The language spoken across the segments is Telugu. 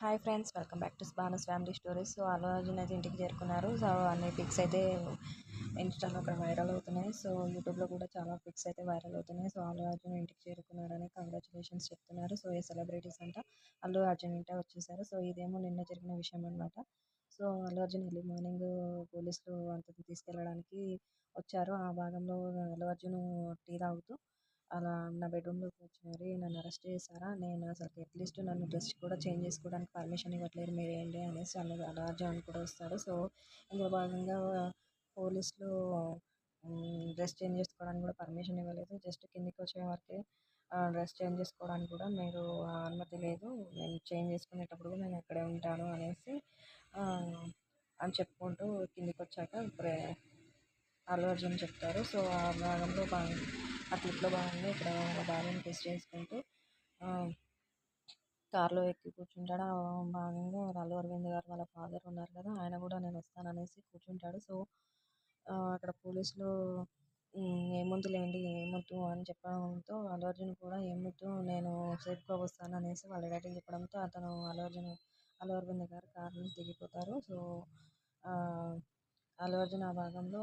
Hi friends welcome back to Bhanu's family stories. So Allu Arjun అయితే ఇంటికి చేరుకున్నారు. సో అన్ని పిక్స్ అయితే ఇన్స్టాలో అక్కడ వైరల్ అవుతున్నాయి. సో యూట్యూబ్లో కూడా చాలా పిక్స్ అయితే వైరల్ అవుతున్నాయి. సో అల్లు అర్జున్ ఇంటికి చేరుకున్నారని కంగ్రాచులేషన్స్ చెప్తున్నారు. సో ఏ సెలబ్రిటీస్ అంట అల్లు అర్జున్ ఇంట వచ్చేసారు. సో ఇదేమో నిన్న జరిగిన విషయం అనమాట so Allu Arjun early morning పోలీసులు అంత తీసుకెళ్ళడానికి వచ్చారు. ఆ భాగంలో అల్లు అర్జున్ టీ తాగుతూ అలా నా బెడ్రూమ్లోకి వచ్చారు నన్ను అరెస్ట్ చేశారా? నేను? అసలు అట్లీస్ట్ నన్ను డ్రెస్ కూడా చేంజ్ చేసుకోవడానికి పర్మిషన్ ఇవ్వట్లేదు మీరు ఏంటి అనేసి అన్న రాజు కూడా వస్తాడు. సో ఇందులో భాగంగా పోలీసులు డ్రెస్ చేంజ్ చేసుకోవడానికి కూడా పర్మిషన్ ఇవ్వలేదు. జస్ట్ కిందికి వచ్చే వరకే డ్రెస్ చేంజ్ చేసుకోవడానికి కూడా మీరు అనుమతి లేదు. నేను చేంజ్ చేసుకునేటప్పుడు కూడా నేను అక్కడే ఉంటాను అనేసి అని చెప్పుకుంటూ కిందికి వచ్చాక అల్లు అర్జున్ చెప్తారు సో ఆ భాగంలో బాగుంది ఆ క్లిప్లో బాగుంది ఇక్కడ వాళ్ళ భార్యను కిస్ చేసుకుంటూ కార్లో ఎక్కి కూర్చుంటాడు. ఆ భాగంగా అల్లు అరవింద్ గారు వాళ్ళ ఫాదర్ ఉన్నారు కదా ఆయన కూడా నేను వస్తాను అనేసి కూర్చుంటాడు. సో అక్కడ పోలీసులు ఏముందులేండి ఏమొద్దు అని చెప్పడంతో అల్లు అర్జున్ కూడా ఏమొద్దు నేను సేఫ్గా వస్తాను అనేసి వాళ్ళ డాడీ చెప్పడంతో అతను అల్లు అర్జున్ అల్లు అరవింద్ గారు కార్ నుంచి దిగిపోతారు. సో అల్లు అర్జున్ ఆ భాగంలో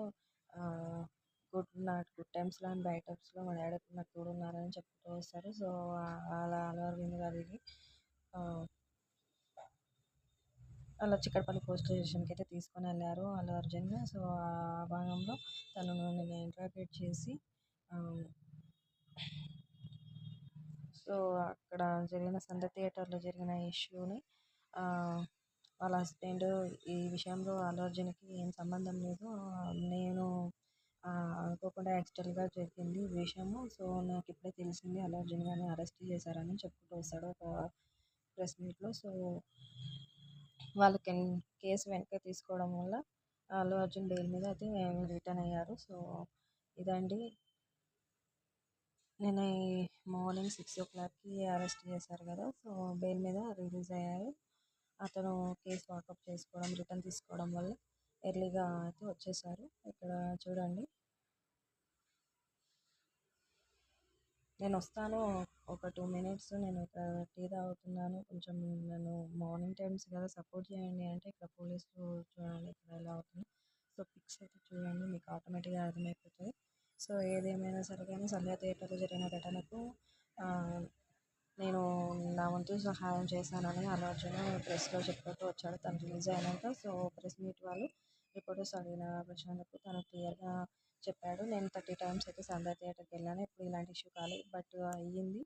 గుడ్ నాట్ గుడ్ టైమ్స్లో అండ్ బ్యాడ్ టైమ్స్లో మా డాడీ నాకు తోడు ఉన్నారని చెప్తూ వస్తారు. సో అలా అల్లు అరవింద్ గారికి అలా చిక్కడపల్లి పోలీస్ స్టేషన్కి అయితే తీసుకొని వెళ్ళారు అల్లు అర్జున్ సో ఆ భాగంలో తను నేను ఇంట్రాగేట్ చేసి సో అక్కడ జరిగిన సంధ్య థియేటర్లో జరిగిన ఇష్యూని వాళ్ళ హస్బెండ్ ఈ విషయంలో అల్లు అర్జున్కి ఏం సంబంధం లేదు. నేను అనుకోకుండా యాక్సిడెంట్గా జరిగింది ఈ విషయము. సో నాకు ఇప్పుడే తెలిసింది అల్లు అర్జున్ గారిని అరెస్ట్ చేశారని చెప్పుకుంటూ వస్తాడు ఒక ప్రెస్ మీట్లో. సో వాళ్ళకి కేసు వెనక్కి తీసుకోవడం వల్ల అల్లు అర్జున్ బెయిల్ మీద అయితే రిటర్న్ అయ్యారు. సో ఇదండి. నేను మార్నింగ్ సిక్స్ ఓ క్లాక్కి అరెస్ట్ చేశారు కదా. సో బెయిల్ మీద రిలీజ్ అయ్యారు. అతను కేసు వాకప్ చేసుకోవడం రిటర్న్ తీసుకోవడం వల్ల ఎర్లీగా అయితే వచ్చేసారు. ఇక్కడ చూడండి. నేను వస్తాను. ఒక టూ మినిట్స్ నేను ఇక్కడ టీ తాగుతున్నాను. కొంచెం నన్ను మార్నింగ్ టైమ్స్ కదా సపోర్ట్ చేయండి అంటే ఇక్కడ పోలీసులు చూడండి ఇక్కడ ఎలా అవుతుంది. సో పిక్స్ అయితే చూడండి మీకు ఆటోమేటిక్గా అర్థమైపోతుంది. సో ఏదేమైనా సరే కానీ సంధ్యా థియేటర్లో జరిగిన ఘటనకు నేను నా వంతు సహాయం చేశానని అల్లు అర్జున్ ప్రెస్లో చెప్పుకుంటూ వచ్చాడు. తను రిలీజ్ అయినాక సో ప్రెస్ మీట్ వాళ్ళు రిపోర్టర్స్ అడిగిన ప్రశ్నలకు తను క్లియర్గా చెప్పాడు. నేను థర్టీ టైమ్స్ అయితే సంధ్యా థియేటర్కి వెళ్ళాను. ఇప్పుడు ఇలాంటి ఇష్యూ కాలేదు బట్ అయ్యింది.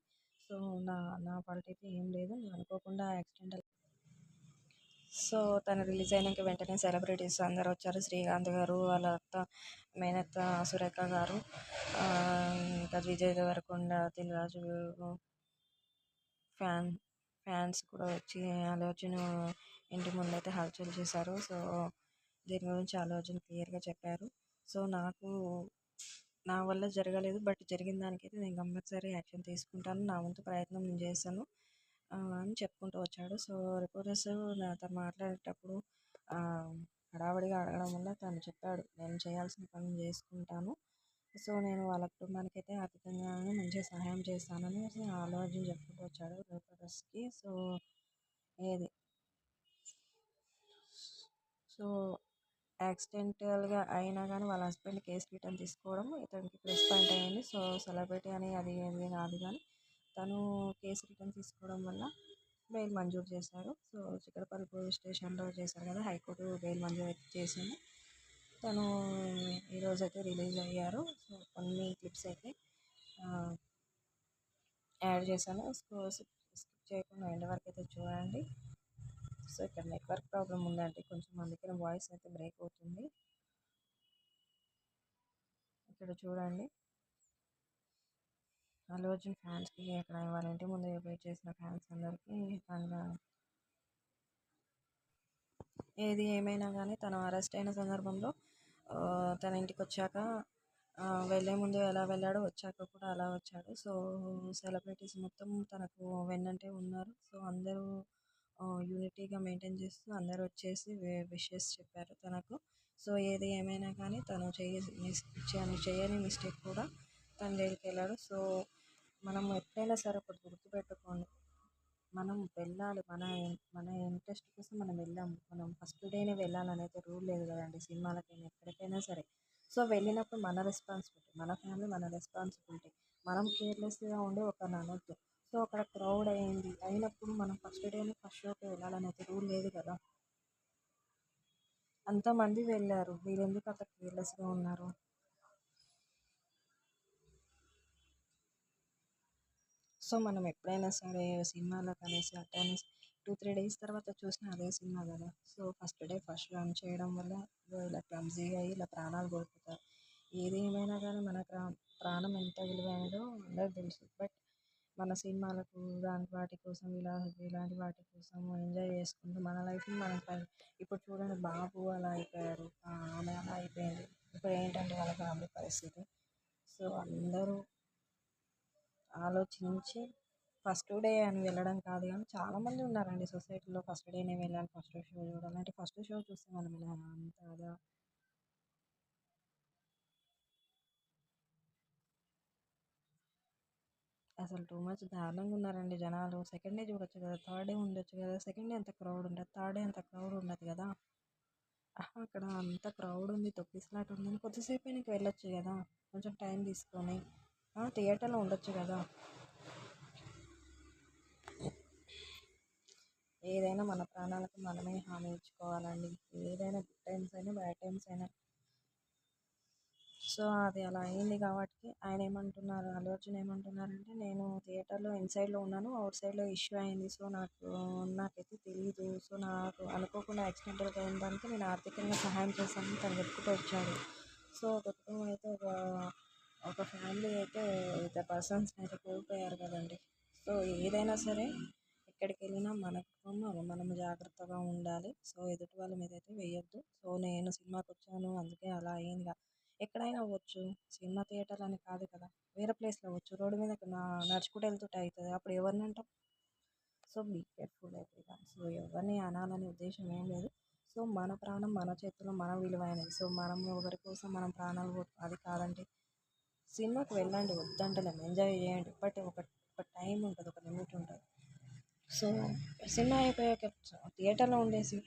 సో నా నా ఫాల్ట్ అయితే ఏం లేదు. నేను అనుకోకుండా యాక్సిడెంట్ సో తను రిలీజ్ అయినాక వెంటనే సెలబ్రిటీస్ అందరు వచ్చారు. శ్రీకాంత్ గారు వాళ్ళ అత్త మేనత్త సురేఖ గారు ఇంకా విజయ్ దేవరకొండ దిల్రాజు ఫ్యాన్ ఫ్యాన్స్ కూడా వచ్చి అల్లు అర్జున్ ఇంటి ముందైతే హల్చల్ చేశారు. సో దీని గురించి అల్లు అర్జున్ క్లియర్గా చెప్పారు. సో నాకు నా వల్ల జరగలేదు. బట్ జరిగిన దానికైతే నేను కంపల్సరీ యాక్షన్ తీసుకుంటాను. నా వంతు ప్రయత్నం నేను చేశాను అని చెప్పుకుంటూ వచ్చాడు. సో రిపోర్టర్స్ నాతో మాట్లాడేటప్పుడు హడావిడిగా అడగడం వల్ల తను చెప్పాడు నేను చేయాల్సిన పని చేసుకుంటాను. సో నేను వాళ్ళ కుటుంబానికి అయితే ఆర్థికంగానే మంచిగా సహాయం చేస్తానని ఆలోచన చెప్పుకుంటూ వచ్చాడు బ్రోకర్స్కి సో ఏది? సో యాక్సిడెంటల్గా అయినా కానీ వాళ్ళ హస్బెండ్ కేసు రిటర్న్ తీసుకోవడం ఇతనికి ప్లస్ పాయింట్ అయ్యింది సో సెలబ్రిటీ అని అది ఏది కాదు కానీ తను కేసు రిటర్న్ తీసుకోవడం వల్ల బెయిల్ మంజూరు చేశారు. సో చిక్కడపల్లి పోలీస్ స్టేషన్లో చేశారు కదా హైకోర్టు బెయిల్ మంజూరు చేసింది. తను ఈరోజు అయితే రిలీజ్ అయ్యారు. సో కొన్ని క్లిప్స్ అయితే యాడ్ చేశాను. సో స్కిప్ చేయకుండా ఎండ్ వరకు అయితే చూడండి. సో ఇక్కడ నెట్వర్క్ ప్రాబ్లం ఉందండి. కొంచెం అందుకని వాయిస్ అయితే బ్రేక్ అవుతుంది. ఇక్కడ చూడండి. అల్లు అర్జున్ ఫ్యాన్స్కి ఇక్కడ వాళ్ళ ఇంటి ముందు వెయిట్ చేసిన ఫ్యాన్స్ అందరికీ తన ఏది ఏమైనా కానీ తను అరెస్ట్ అయిన సందర్భంలో తన ఇంటికి వచ్చాక వెళ్ళే ముందు ఎలా వెళ్ళాడో వచ్చాక కూడా అలా వచ్చాడు. సో సెలబ్రిటీస్ మొత్తం తనకు వెన్నంటే ఉన్నారు. సో అందరూ యూనిటీగా మెయింటైన్ చేస్తూ అందరూ వచ్చేసి విషెస్ చెప్పారు తనకు. సో ఏది ఏమైనా కానీ తను చేయ చేయని మిస్టేక్ కూడా తన దగ్గరికి వెళ్ళాడు సో మనం ఎప్పుడైనా సరే ఒకటి గుర్తుపెట్టుకోండి. మనం వెళ్ళాలి. మన మన ఇంట్రెస్ట్ కోసం మనం వెళ్ళాము మనం ఫస్ట్ డేనే వెళ్ళాలని అయితే రూల్ లేదు కదండి సినిమాలకైనా ఎక్కడికైనా సరే. సో వెళ్ళినప్పుడు మన రెస్పాన్సిబిలిటీ మన ఫ్యామిలీ మన రెస్పాన్సిబిలిటీ మనం కేర్లెస్గా ఉండి ఒకరిని అనొద్దు సో అక్కడ క్రౌడ్ అయింది. అయినప్పుడు మనం ఫస్ట్ డేనే ఫస్ట్ షోకి వెళ్ళాలని అయితే రూల్ లేదు కదా. అంతమంది వెళ్ళారు. మీరు ఎందుకు అంత కేర్లెస్గా ఉన్నారు? సో మనం ఎప్పుడైనా సరే సినిమాలకు అనేసి అట్ట అనేసి టూ త్రీ డేస్ తర్వాత చూసిన అదే సినిమా కదా. So first day first run చేయడం వల్ల ఇలా క్లమ్జీగా అయ్యి ఇలా ప్రాణాలు కోల్పోతారు. ఏది ఏమైనా కానీ మన ప్రా ప్రాణం ఎంత విలువైనదో అందరికి తెలుసు. బట్ మన సినిమాలకు దాని వాటి కోసం ఇలా ఇలాంటి వాటి కోసం ఎంజాయ్ చేసుకుంటూ మన లైఫ్ని మనం ఇప్పుడు చూడండి బాబు అలా అయిపోయారు. ఆమె అలా అయిపోయింది. ఇప్పుడు ఏంటంటే వాళ్ళ ఫ్యామిలీ పరిస్థితి. సో అందరూ ఆలోచించి ఫస్ట్ డే అని వెళ్ళడం కాదు కానీ చాలామంది ఉన్నారండి సొసైటీలో ఫస్ట్ డేనే వెళ్ళాలి ఫస్ట్ షో చూడాలి. అంటే ఫస్ట్ షో చూస్తే మనం ఇలా అంత అదా? అసలు టూ మచ్ దారుణంగా ఉన్నారండి జనాలు. సెకండ్ డే చూడొచ్చు కదా థర్డ్ డే ఉండొచ్చు కదా. సెకండ్ డే అంత క్రౌడ్ ఉండదు థర్డ్ డే అంత క్రౌడ్ ఉండదు కదా. అక్కడ అంత క్రౌడ్ ఉంది తొక్కిసలాట ఉంది కొద్దిసేపు నీకు వెళ్ళొచ్చు కదా. కొంచెం టైం తీసుకొని థియేటర్లో ఉండొచ్చు కదా. ఏదైనా మన ప్రాణాలకు మనమే హామీ ఇచ్చుకోవాలండి. ఏదైనా గుడ్ టైమ్స్ అయినా బ్యాడ్ టైమ్స్ అయినా. సో అది అలా అయింది కాబట్టి ఆయన ఏమంటున్నారు అల్లు అర్జున్ ఏమంటున్నారంటే నేను థియేటర్లో ఇన్సైడ్లో ఉన్నాను అవుట్ సైడ్లో ఇష్యూ అయింది. సో నాకు నాకైతే తెలియదు సో నాకు అనుకోకుండా యాక్సిడెంటల్గా అయిన దానికి నేను ఆర్థికంగా సహాయం చేశాను తను వెతుకుతూ వచ్చాడు. సో ఒక కుటుంబం అయితే ఒక ఒక ఫ్యామిలీ అయితే ఇద్దరు పర్సన్స్ని అయితే కోల్పోయారు కదండి. సో ఏదైనా సరే ఎక్కడికి వెళ్ళినా మన కుటుంబం మనం జాగ్రత్తగా ఉండాలి. సో ఎదుటి వాళ్ళ మీద అయితే వేయొద్దు. సో నేను సినిమాకి వచ్చాను అందుకే అలా అయింది ఎక్కడైనా అవ్వచ్చు. సినిమా థియేటర్ అని కాదు కదా. వేరే ప్లేస్లో అవ్వచ్చు. రోడ్డు మీద నడుచుకుంటూ వెళ్తుంటే అవుతుంది. అప్పుడు ఎవరిని అంటాం? సో బీ కేర్ఫుల్ అయితే సో ఎవరిని అనాలనే ఉద్దేశం ఏం లేదు. సో మన ప్రాణం మన చేతిలో మన విలువైనది. సో మనం ఎవరి కోసం మనం ప్రాణాలు అది కాదండి. సినిమాకి వెళ్ళండి వద్దంటలేము ఎంజాయ్ చేయండి. బట్ ఒక ఒక టైం ఉంటుంది ఒక లిమిట్ ఉంటుంది. సో సినిమా అయిపోయాక థియేటర్లో ఉండేసి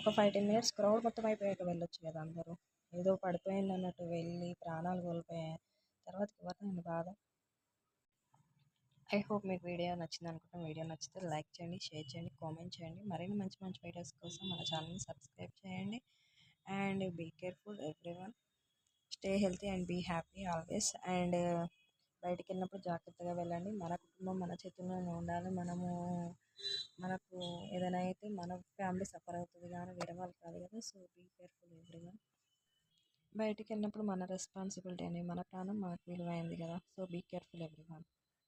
ఒక ఫైవ్ టెన్ మినిట్స్ క్రౌడ్ మొత్తం అయిపోయాక వెళ్ళొచ్చు కదా అందరూ. ఏదో పడిపోయింది అన్నట్టు వెళ్ళి ప్రాణాలు కోల్పోయాయి తర్వాత ఎవరినండి బాధ? ఐ హోప్ మీకు వీడియో నచ్చింది అనుకుంటాం వీడియో నచ్చితే లైక్ చేయండి షేర్ చేయండి కామెంట్ చేయండి. మరిన్ని మంచి మంచి వీడియోస్ కోసం మన ఛానల్ని సబ్స్క్రైబ్ చేయండి. And be careful everyone stay healthy and be happy always and బయటికి వెళ్ళినప్పుడు జాగ్రత్తగా వెళ్ళండి. మన కుటుంబం మన చేతుల్లోనే ఉండాలి. మనము మనకు ఏదైనా అయితే మన ఫ్యామిలీ సఫర్ అవుతుంది కానీ వేరే వాళ్ళు కాదు కదా. సో బీ కేర్ఫుల్ ఎవ్రీవన్ బయటికి వెళ్ళినప్పుడు మన రెస్పాన్సిబిలిటీ అని మన ప్రాణం మనకు విలువైంది కదా. So be careful everyone